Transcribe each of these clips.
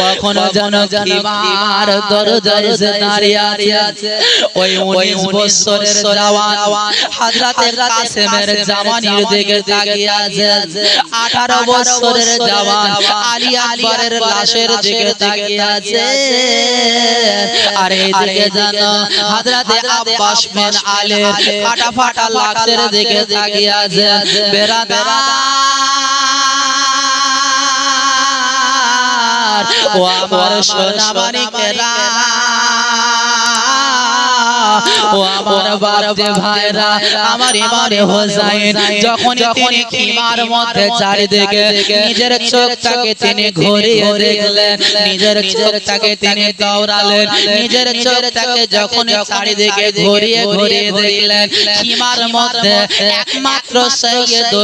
কখনো যেন কিমার দরজায় এসে দাঁড়িয়ে আছে। ওই উনিশ বছরের জওয়ান। হযরতে কাসেমের জামানির দিকে তাকিয়ে আছে। আঠারো বছরের জওয়ান। আলী আকবরের লাশের দিকে তাকিয়ে আছে। আর এইদিকে জানো হযরতে আব্বাস বিন আলীর ফাটা ফাটা লাশের দিকে তাকিয়ে আছে। বেরাদার ও আমার সোনা মানিকেরা ও আমার বাপরে ভাইরা আমার ইমানে হোসাইন যখন তিনি কিমার মধ্যে চারিদিকে নিজের চোখটাকে তিনি ঘুরিয়ে দেখলেন নিজের চোখটাকে তিনি দৌড়ালেন নিজের চোখটাকে যখন চারিদিকে ঘুরিয়ে ঘুরিয়ে দেখলেন কিমার মধ্যে একমাত্র সৈয়দ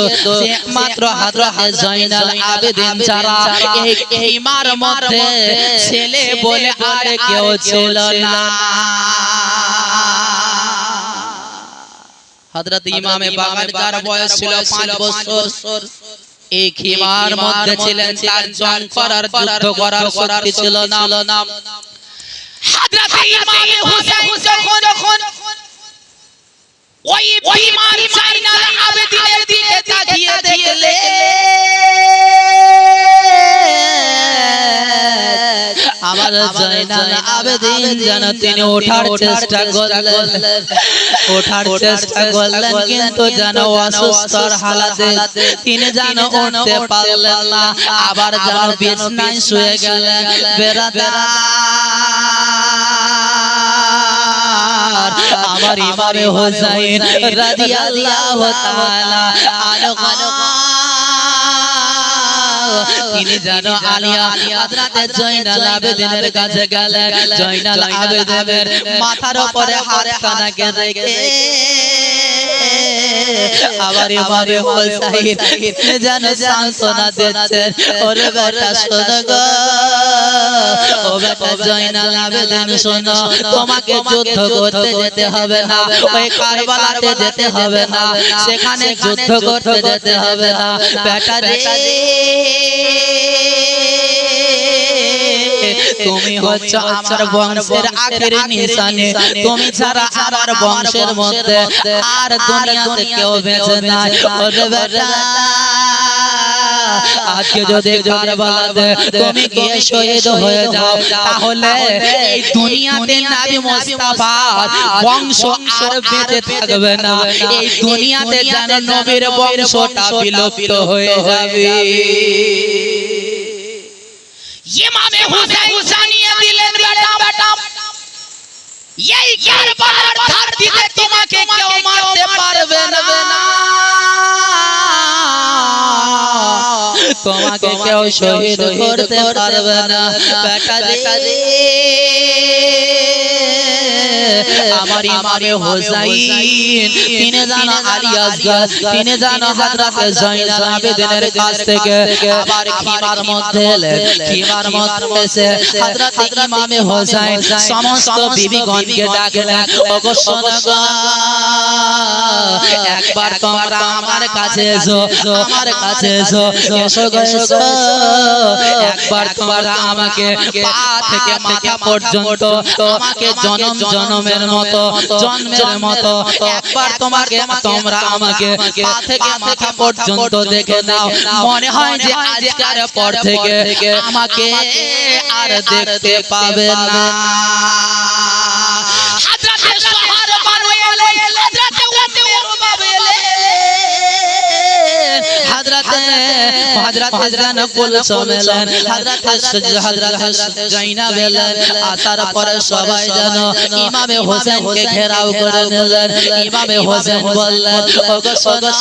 একমাত্র হযরত জয়নাল আবেদিন ছাড়া এই কিমার মধ্যে ছেলে বলে আর কেউ ছিল না। হযরত ইমামে বাগান যার বয়স ছিল পাঁচ বছর। এই খিমার মধ্যে ছিলেন তার জং করার যুদ্ধ করার শক্তি ছিল না হযরত ইমামে হুসাইন যখন ওই বিমার জাইনাল আবেদিনের দিকে তাকিয়ে দেখলে। আমার জয়নাল আবেদিন যেন তিনি ওঠার চেষ্টা করলেন। ওঠার চেষ্টা করলেন কিন্তু যেন অসুস্থর হালাতে তিনি যেন উঠতে পারলেন না। আবার যেন বিছনায় শুয়ে গেলেন। আমার ইমামে হোসাইন রাদিয়াল্লাহু তাআলা। আনহু তিনি যেন আলিয়া জয়নাল আবেদিনের কাছে গেলেন। জয়নাল আবেদিনের মাথার উপরে হাত কানাকে রেখে আবার এবারে হোসাইন যেন সান্ত্বনা দিচ্ছেন ওরে বেটা শোনো গো। ও বেটা জয়নাল আবেদিন শোনো। তোমাকে যুদ্ধ করতে যেতে হবে না। ওই কারবালাতে যেতে হবে না। সেখানে যুদ্ধ করতে যেতে হবে না। বেটা রে তুমি হচ্ছে আমার বংশের নিশানে। তুমি ছাড়া আমার বংশের মধ্যে আর দুনিয়াতে কেউ বেঁচে নাই। ওরে বেটা। আজকে যদি কারবালাতে তুমি গিয়ে শহীদ হয়ে যাও তাহলে এই দুনিয়াতে নবী মুস্তাফার বংশ আর বেঁচে থাকবে না। এই দুনিয়াতে যেন নবীর বংশটা বিলুপ্ত হয়ে যাবে। ইমামে হুসাইন জানিয়ে দিলেন বেটা বেটা এই কারবালার ধরতিতে তোমাকে কেউ মারতে পারবে না তোমাকে কেউ শহীদ করতে পারবে না বেটা রে আমার ইমামে হোসাইন তিনি জানো আলী আসগর তিনি জানো হযরত জয়নাল আবেদিনের কাছ থেকে আবার খিমার মধ্যে এলেন খিমার মধ্যে এসে হযরত ইমামে হোসাইন সমস্ত বিবিগণকে ডাকলেন ওগো শোনো একবার তোমরা আমার কাছে এসো আমার কাছে এসো এসো গো এসো একবার তোমরা আমাকে পা থেকে মাথা পর্যন্ত আমাকে জনম জনমের মতো জন্মের মতো। একবার তোমাকে তোমরা আমাকে পা থেকে মাথা পর্যন্ত দেখে নাও। মনে হয় যে আজকের পর থেকে আমাকে আর দেখতে পাবে না। হাজরাতে জান কুলসুম এলেন হযরত হযরত জাইনাব এলেন আসার পরে সবাই জানো ইমামে হোসেনকে ঘেরাও করে নিলেন ইমামে হোসেন বললেন ওগো সোনা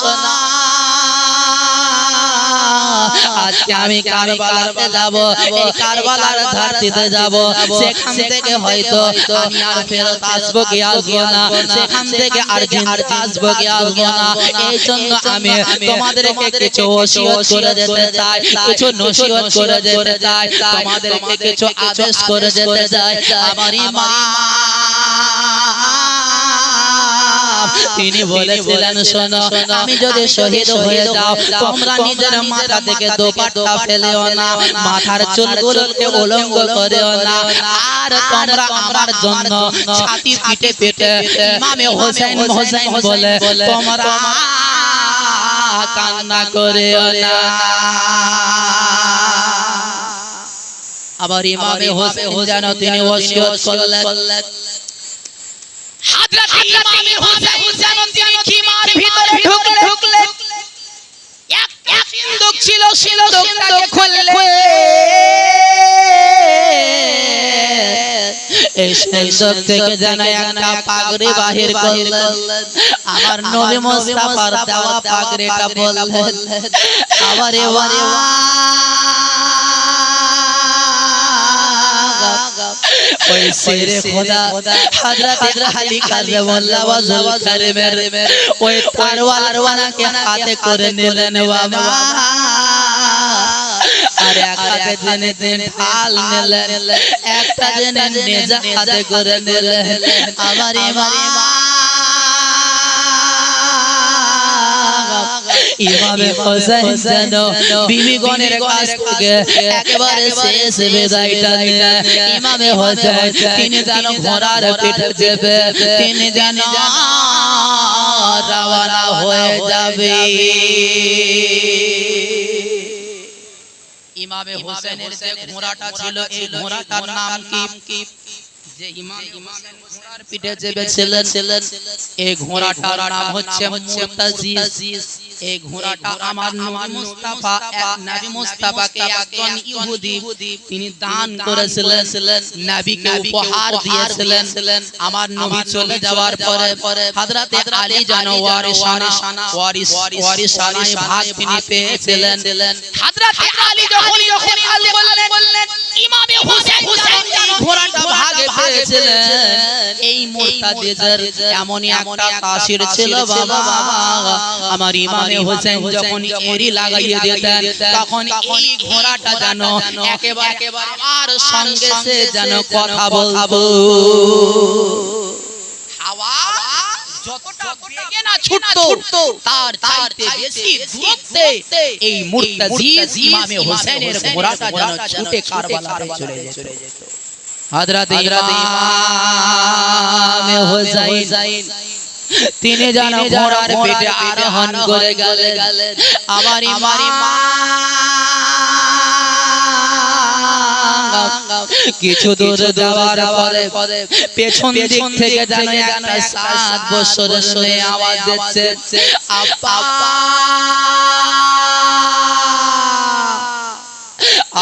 আজকে আমি কারবালাতে যাব এই কারবালার ধরতিতে যাব। সেখান থেকে হয়তো আমি আর ফেরত আসব কি আসব না। সেখান থেকে আর জিন্দা আসব কি আসব না। এই জন্য আমি তোমাদেরকে কিছু ওসিয়ত করে যেতে চাই কিছু নসিহত করে যেতে চাই তোমাদেরকে কিছু আদেশ করে যেতে চাই। আমারই মা তিনি বলেছিলেন শোনো আমি যদি শহীদ হয়ে যাও তোমরা নিজের মাথা থেকে দোপাট্টা ফেলেও না মাথার চুলগুলোকে উলঙ্গ করেও না। আর তোমরা আমার জন্য ছাতি পিটে পেটে ইমামে হোসেন হোসেন বলে তোমরা কান্না করেও না। আবার ইমামে হোসেন যেন তিনি ওসিয়ত করলেন। হাজরাতে ইমামে হোসেন তিনি খিমার ভিতরে ঢুকলেন এক এক সিন্দুক ছিল সিন্দুকটাকে খুললেন এই সেসব থেকে জানা একটা পাগড়ি বাহির করলেন। আমার নবী মোস্তাফার দেওয়া পাগড়িটা বললেন। আবার এবারে ওই শেরে খোদা হযরত আলী কাররামাল্লাহ ওয়াজুল কারিমের। ওই তরওয়ার ওয়ানাকে হাতে করে নিলেন বাবা। আর ঢাল নিলেন একটা জেনে নেজা হাতে করে নিলেন। আমার ইমামে হোসেন যেন বিবিগণের কাছ থেকে একেবারে শেষ বিদায়টা নিয়ে ইমামে হোসেন, তিনি যেন ঘোড়ার পিঠে চেপে, তিনি যেন রওনা হয়ে যাবে। ইমামে হোসেনের যে ঘোড়াটা ছিল, এই ঘোড়াটার নাম কি? যে ইমাম হোসেন ঘোড়ার পিঠে চেপেছিলেন এই ঘোড়াটার নাম হচ্ছে মুতাজিজ এই ঘোড়াটা আমার নবী মুস্তাফা এক নবী মুস্তাফাকে একজন ইহুদি তিনি দান করেছিলেন। নবীকে উপহার দিয়েছিলেন। আমার নবী চলে যাওয়ার পরে হযরতে আলী যেন ওয়ারিসানা ওয়ারিস ওয়ারিসানায় ভাগ তিনি পেয়েছিলেন। হাজরাতে আলী যখন যখন বললেন ইমামে হোসেন হোসেন ঘোড়াটা ভাগে পেয়েছিলেন। এই মুরতাদিদের এমনই একটা তাসির ছিল বাবা। আমার ইমামে হোসেন যখন এরি লাগাইয়ে দিতেন তখন এই ঘোড়াটা যেন একেবারে আমার সঙ্গে সে যেন কথা বলব হাওয়া যতটা বেগে না ছুটতো তার চাইতে বেশি দূরত্বে এই মুরতাজিজ ইমামে হোসেনের ঘোড়াটা যেন ছুটে কারবালায় চলে যেত। হযরত ইমামে হোসেন তিনি যেন ঘোড়ার পেটে আরোহণ করে গেলেন। আমার ইমাম কিছু দূর যাওয়ার পরে পেছন দিক থেকে একটা সাত মেয়ে আওয়াজ দিচ্ছে। আব্বা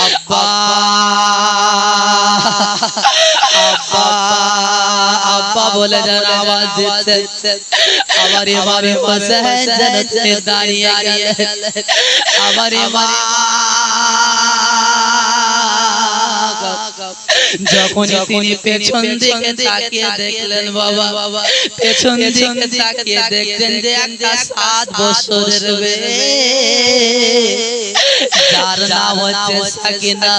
আব্বা আব্বা আব্বা বলে যেন আওয়াজ দিচ্ছে। আমার এবারে হোসেন যেন দাঁড়িয়ে গেলেন। আমার এবারে যখন তিনি পেছন দিকে তাকিয়ে দেখলেন বাবা বাবা পেছন দিকে তাকিয়ে দেখলেন যে একটা সাত বছরের যার নাম হচ্ছে সাকিনা।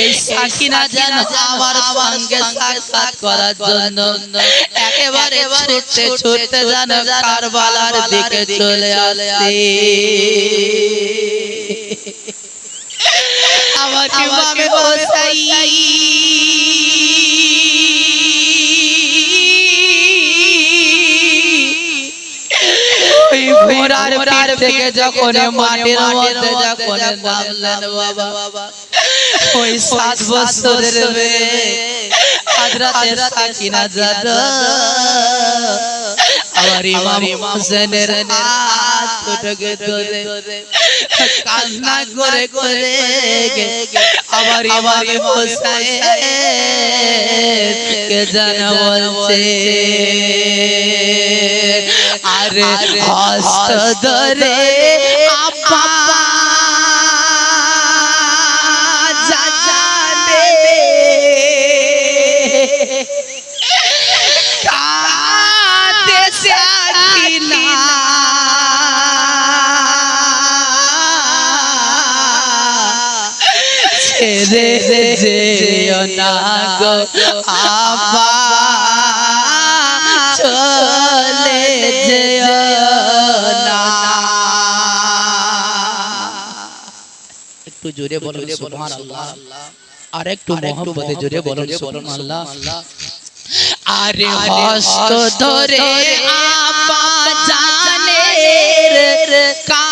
এই সাকিনা যেন আমার সঙ্গে সাক্ষাৎ করার জন্য। একেবারে ছুটতে ছুটতে যেন কারবালার দিকে চলে আসে আমার ইমামে ওই ঘোড়ার পিঠ থেকে যখন মাটির মধ্যে যখন নামলেন বাবা ওই সাত বছরের মেয়ে হাজরাতে সাকিনা জাদা। আমার ইমাম হোসেনের হাত দুটোকে ধরে কান্না করে করে আমার ইমাম হোসেন কে জানা বলছে আরে হস্ত ধরে রে রে না গো আপা চলে যেও একটু জোরে বলো সুবহানাল্লাহ। আর একটু মহব্বতে জোরে বলো সুবহানাল্লাহ। আরে হস্ত ধরে আপা জানের কা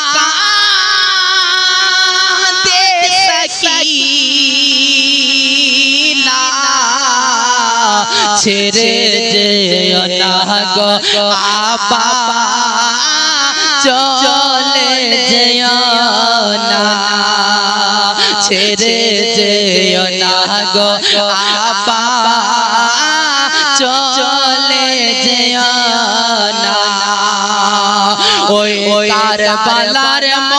ছেড়ে যেও না গো। আপা চলে যেও না। ছেড়ে যেও না গো। আপা চলে যেও না ওই কারবালার ময়দান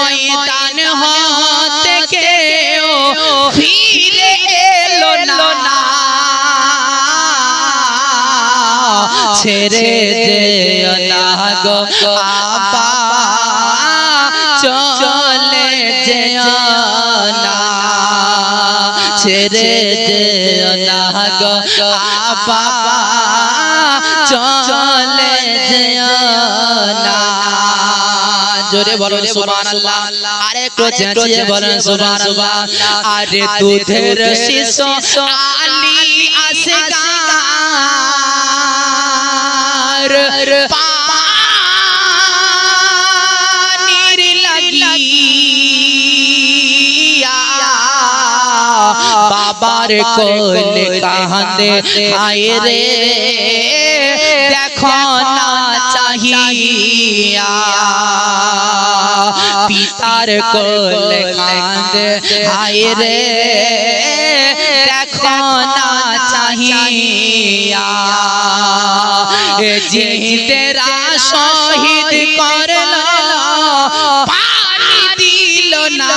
ছেড়ে যেও না গো। আপা চলে যেও না। ছেড়ে যেও না গো। আপা চলে যেও না। জোরে বলো সুবহানাল্লাহ। আরে একটু চেঁচিয়ে বলেন সুবহানাল্লাহ। আরে দুধের শিশু আলী পানির লাগিয়া বাবার কোলে কাঁদে। হায় রে, দেখো না চাহিয়া। পিতার কোলে কাঁদে। হায় রে, দেখো না চাহিয়া। এ জিতেরা শহীদ করল পানি দিল না।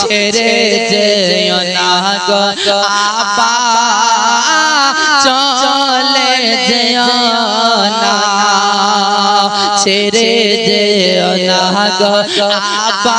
ছেড়ে যেও না গো আপা চলে যেও না। ছেড়ে যেও না গো আপা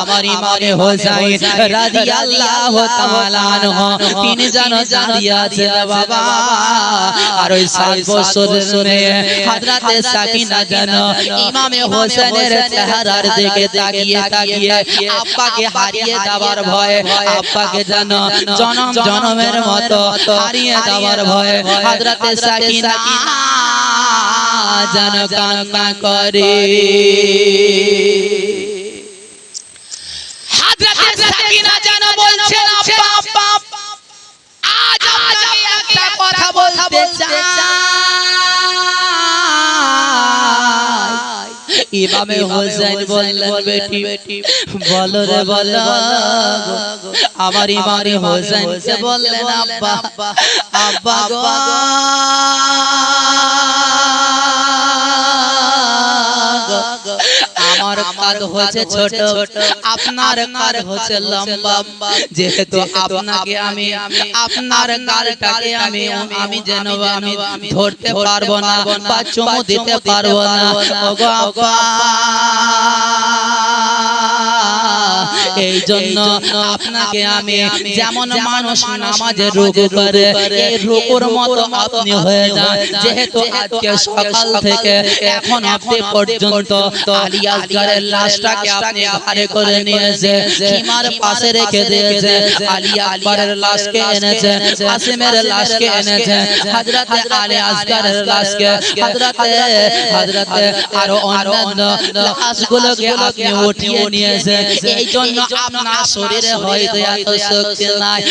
আমার ইমামে হোসাইন রাদিয়াল্লাহু তাআলা আনহু। তিনি যেন জানিয়েছেন বাবা। আর ওই সাত বছর শুনে হযরতে সাকিনা যেন ইমামে হোসেনের চেহারার দিকে তাকিয়ে তাকিয়ে আব্বাকে হারিয়ে দেওয়ার ভয়ে, আব্বাকে যেন জনম জনমের মতো হারিয়ে দেওয়ার ভয়ে হযরতে সাকিনা যেন কান্না করে। হাজরাতে সাকিনা যেন বলছেন আব্বা আব্বা। আজ আপনাকে একটা কথা বলতে চাই। ইমামে হোসেন বললেন বেটি বলো রে বলো আমার ইমামে হোসেন বললেন আব্বা আব্বা গো। আমার কাদ হয়েছে ছোট। আপনার কাদ হয়েছে লম্বা। যেহেতু আপনাকে আমি আপনার কালটাকে আমি আমি যেন আমি ধরতে পারব না বা চুমু দিতে পারব না। ওগো আব্বা এই জন্য আপনাকে আমি যেমন মানুষ নামাজে রুকু করে এই রুকুর মতো আপনি হয়ে যান। যেহেতু আজকে সকাল থেকে এখন আপনি পর্যন্ত আলী আসগারের লাশটাকে আপনি ঘরে করে নিয়েছে পাশে রেখে দিয়েছে আলী আকবরের লাশকে এনেছে আসিমের লাশকে এনেছে হযরতে আলী আসগারের লাশকে হযরতে হযরতে আরও অন্যান্য লাশগুলোকে আপনি উঠিয়ে নিয়েছে এই জন্য আপনার শরীরে হয়তো এত শক্তি নাই।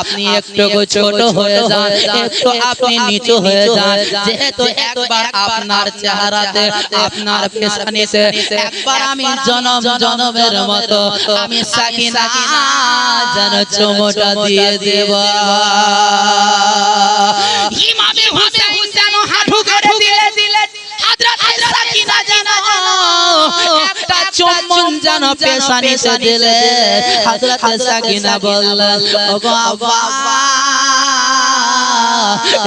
আপনি একটু ছোট হয়ে যান একটু আপনি নিচু হয়ে যান। যেহেতু একবার আপনার চেহারাতে আপনার পেছানিতে একবার আমি জনম জনমের মতো আমি সাকিনা যেন চুমোটা দিয়ে দেব। ইমামে হোসেন চুম্বন যেন পেশানি দিলে হাজরত সাকিনা বললেন ওগো আব্বা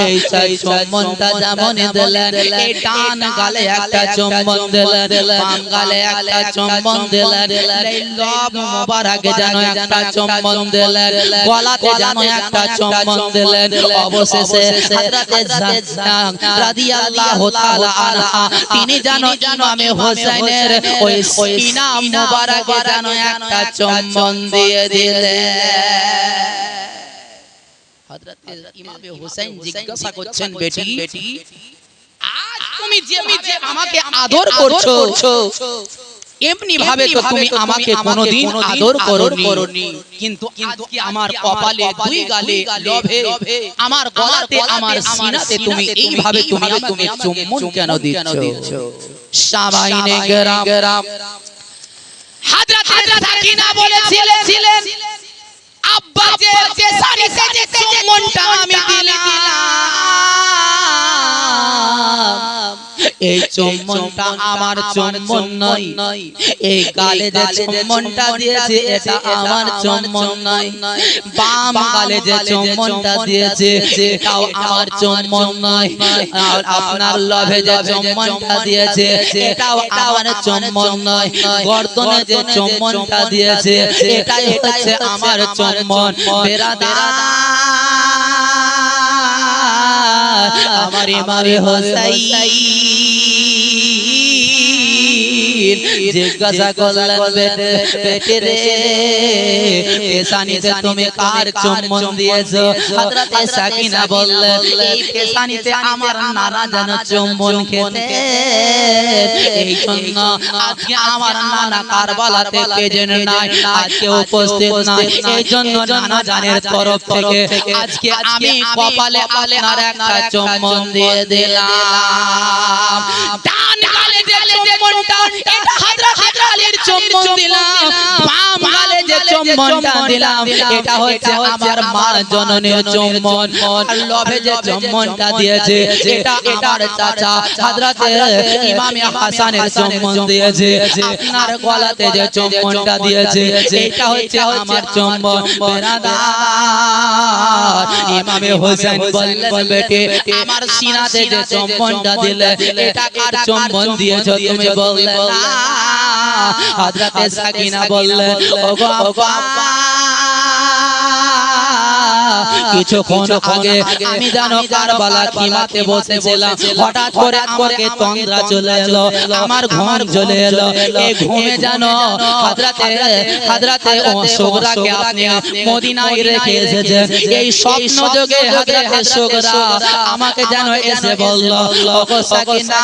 এই চাই চুম্বনটা যেমন দিলেন এই ডান গালে একটা চুম্বন দিলেন বাম গালে একটা চুম্বন দিলেন এই লব মোবারকে যেন একটা চুম্বন দিলেন গলাতে যেন একটা চুম্বন দিলেন অবশেষে হযরতে রাদিয়াল্লাহু তাআলা আনহা তিনি যেন ইমামে হোসেনের ওই সিনা মোবারকে যেন একটা চুম্বন দিয়ে দিলেন। হযরতে ইমামে হোসেন জিজ্ঞাসা করছেন বেটি আজ তুমি যে আমাকে আদর করছ এমনি ভাবে তো তুমি আমাকে কোনোদিন আদর করনি। কিন্তু আজকে আমার কপালে দুই গালে লভে আমার গলাতে আমার সিনাতে তুমি এইভাবে তুমি আমাকে চুম্বন কেন দিচ্ছ? সাবাইনে গরাম। গরাম। হাজরাতে সাকিনা বলেছিলেন আব্বা যে সারিতে যে চুম্বনটা আমি দিলাম। এই চুম্বনটা আমার চুম্বন নয়। এই গালে যে চুম্বনটা দিয়েছে এটা আমার চুম্বন নয়। বাম গালে যে চুম্বনটা দিয়েছে এটাও আমার চুম্বন নয়। আর আপনার লভে যে চুম্বনটা দিয়েছে এটাও আমার চুম্বন নয়। গর্দনে যে চুম্বনটা দিয়েছে এটাই হচ্ছে আমার চুম্বন। বেরাদার আমার ইমামে হোসাইন। জিজ্ঞাসা করলেন বেটে রে। পেশানিতে তুমি কার চুম্বন দিয়েছ? হযরতে সাকিনা বললেন এই পেশানিতে আমার নানা যেন চুম্বন খেতে। এই জন্য আজকে আমার নানা কারবালাতে পেজেন নাই আজকে উপস্থিত নাই। এই জন্য নানা জানের তরফ থেকে আজকে আমি কপালে আপনার একটা চুম্বন দিয়ে দিলাম। ডান গালে যে চুম্বনটা এটা হযরত আলীর চুম্বন দিলাম বাম গালে যে চুম্বনটা দিলাম এটা হচ্ছে আমার মা জননীর চুম্বন আর লভে যে চুম্বনটা দিয়েছে এটা আমার চাচা হযরতে ইমামে হাসানের চুম্বন দিয়েছে। আপনার গলাতে যে চুম্বনটা দিয়েছে এটা হচ্ছে আমার চুম্বন বেরাদার ইমামে হোসেন বললেন বেটে আমার সিনাতে যে চুম্বনটা দিলে এটা কার চুম্বন দিয়েছ তুমি বললে? হযরতে সাকিনা বললেন ওগো আব্বা কিছুক্ষণ আগে আমি জানো কারবালা খিমাতে বসেছিলাম। হঠাৎ করে আমাকে তন্দ্রা চলে এলো। আমার ঘুম চলে এলো। এই ঘুমে জানো হাজরাতে হাজরাতে সোগরাকে আপনি মদিনায় রেখে এসেছে এই স্বপ্ন যোগে হাজরাতে সোগরা আমাকে জানো এসে বলল ওগো সাকিনা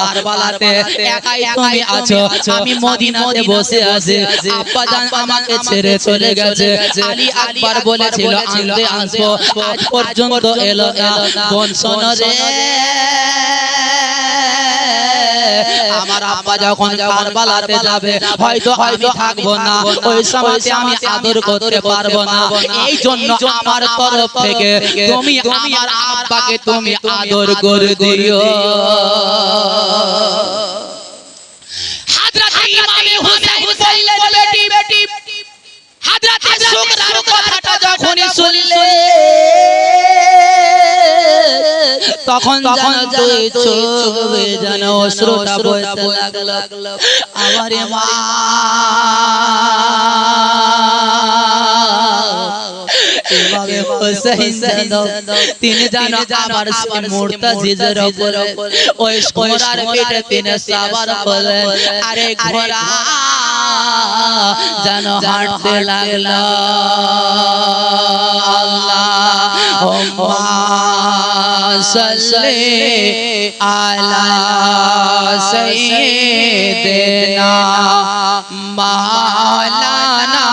কারবালাতে একাই তুমি আছো আমি মদিনাতে বসে আছি। আব্বা জান আমাকে ছেড়ে চলে গেছে। আলী আকবার বলেছিল আনতে আসব। আজ পর্যন্ত এলো না। বোন শোনো রে? আমার আব্বা যখন কারবালাতে যাবে হয়তো হয়তো থাকব না। ওই সময়তে আমি আদর করতে পারব না। এই জন্য আমার তরফ থেকে তুমি আমার আব্বাকে তুমি আদর করে দিও। হাজরাতে ইমামে হাজরাতে সুগরার কথাটা যখনই শুনলে তখন তখন চোখ যেন অশ্রুটা বইতে লাগল। আমার মা এভাবে হোসেন তিনি সে ওই পিঠে সাবার আরে ঘোড়া যেন হাঁটতে লাগল। আল্লাহ সলে আলা সৈদেনা মালানা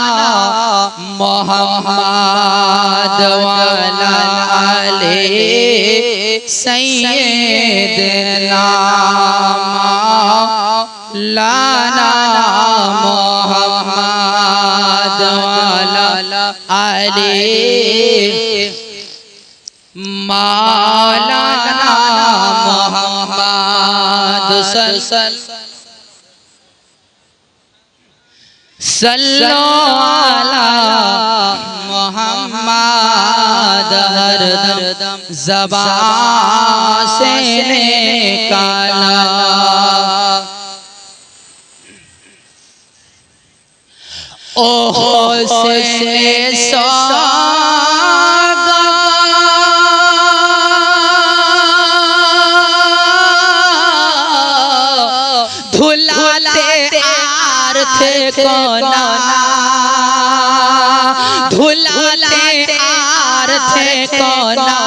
মোহাম্মদ ওয়ালা আলে সৈদেনা মালানা মোহাম্মদ সল সল্লো আলা মোহাম্মদ হরদম জবা से निकाला ও শেষ ধুলাতে আর থেকে না ধুলাতে আর থেকে না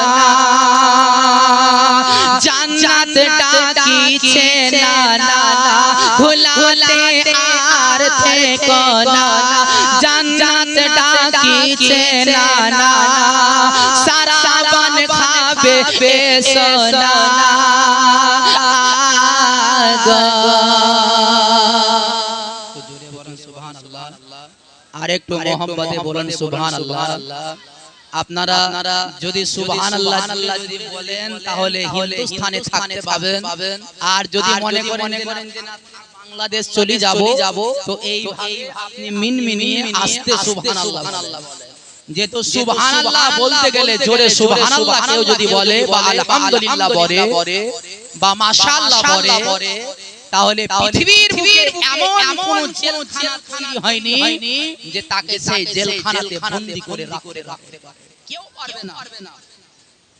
জান্নাত ডাকিছে না না ধুলাতে আর থেকো না। জান্নাত ডাকিছে নানা। সারা বান খাবে এসো আর একটু মোহাম্মদে বলেন আপনারা যদি সুবহান আল্লাহ যদি বলেন তাহলে হিন্দুস্তানে থাকতে পাবেন। আর যদি মনে করেন যে না, বাংলাদেশ চলে যাব। যাব। তো এই আপনি মিনমিনিয়ে আস্তে সুবহান আল্লাহ যেহেতু সুবহান আল্লাহ বলতে গেলে জোরে সুবহান আল্লাহ কেউ যদি বলে বা আলহামদুলিল্লাহ বলে বা মাশাআল্লাহ বলে তাহলে পৃথিবীর বুকে এমন কোন জেলখানা তৈরি হয়নি যে তাকে সেই জেলখানাতে বন্দী করে রাখতে পারে। কেউ পারবে না।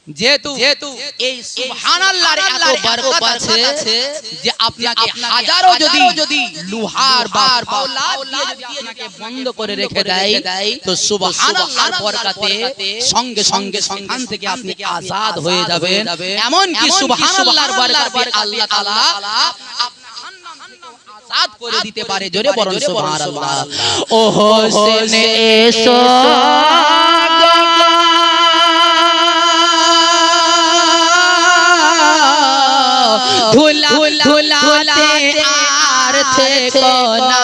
যেহেতু যেহেতু এই সুবহানাল্লাহর এত বরকত আছে যে আপনাকে হাজারো যদি যদি লোহার বা ফাওলাদ দিয়ে যদি বন্ধ করে রেখে দেয় তো সুবহানাল্লাহর বরকতে সঙ্গে সঙ্গে সেখান থেকে আপনি আজাদ হয়ে যাবেন। এমন কি সুবহানাল্লাহর বরকতে আল্লাহ তাআলা আজাদ করে দিতে পারে জোরে বলুন সুবহানাল্লাহ। ও হোসেন এসো। ধুলা ধুলাতে আর থেকো না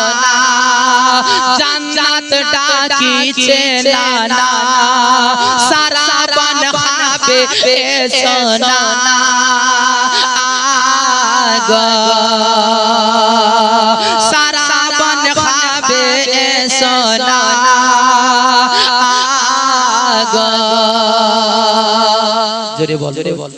জান্নাত ডাকিছে নানা সারা পান খাবে এসো না। আগো। সারা পান খাবে এসো না। আগো। জোরে বল। জোরে বল।